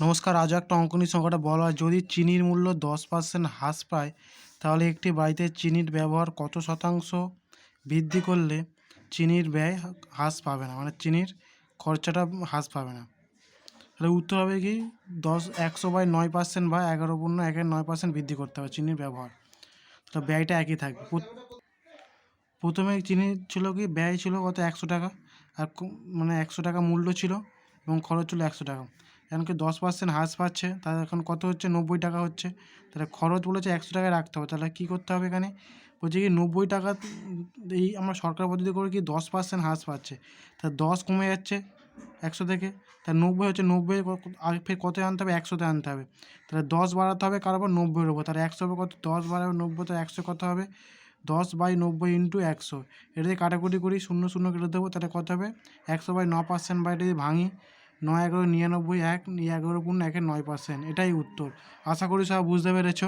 নমস্কার আজও একটা অঙ্কনী সংখ্যাটা বলা হয়। যদি চিনির মূল্য দশ পার্সেন্ট হ্রাস পায়, তাহলে একটি বাড়িতে চিনির ব্যবহার কত শতাংশ বৃদ্ধি করলে চিনির ব্যয় হ্রাস পাবে না? মানে চিনির খরচাটা হ্রাস পাবে না। তাহলে উত্তর হবে কি, দশ, একশো বাই নয় পার্সেন্ট বা এগারো পূর্ণ একের নয় পার্সেন্ট বৃদ্ধি করতে হবে চিনির ব্যবহার। তো ব্যয়টা একই থাকবে। প্রথমে চিনির ছিল কি, ব্যয় ছিল কত, একশো টাকা। আর মানে একশো টাকা মূল্য ছিল এবং খরচ ছিল একশো টাকা। এখন কি দশ পার্সেন্ট হ্রাস পাচ্ছে? তাহলে এখন কত হচ্ছে? নব্বই টাকা হচ্ছে। তাহলে খরচ বলেছে একশো টাকায় রাখতে হবে। তাহলে কী করতে হবে এখানে? বলছে কি নব্বই টাকা এই আমরা সরকার পদ্ধতি করে কি দশ পার্সেন্ট হ্রাস পাচ্ছে। তা দশ কমে যাচ্ছে একশো থেকে। তা নব্বই হচ্ছে নব্বই আর ফের কত আনতে হবে? একশোতে আনতে হবে। তাহলে দশ বাড়াতে হবে কারোর উপর নব্বইয়ের উপর তাহলে একশো কত? দশ বাড়াবে নব্বই তো একশো কত হবে? দশ বাই নব্বই ইন্টু একশো। এটা যদি কাটাকুটি করি, শূন্য শূন্য কেটে দেবো। তাহলে কত হবে? একশো বাই ন পার্সেন্ট বাই যদি ভাঙি। নয় এগারো নিরানব্বই এক, এগারো গুণ একের নয় পার্সেন্ট এটাই উত্তর। আশা করি সব বুঝতে পেরেছ।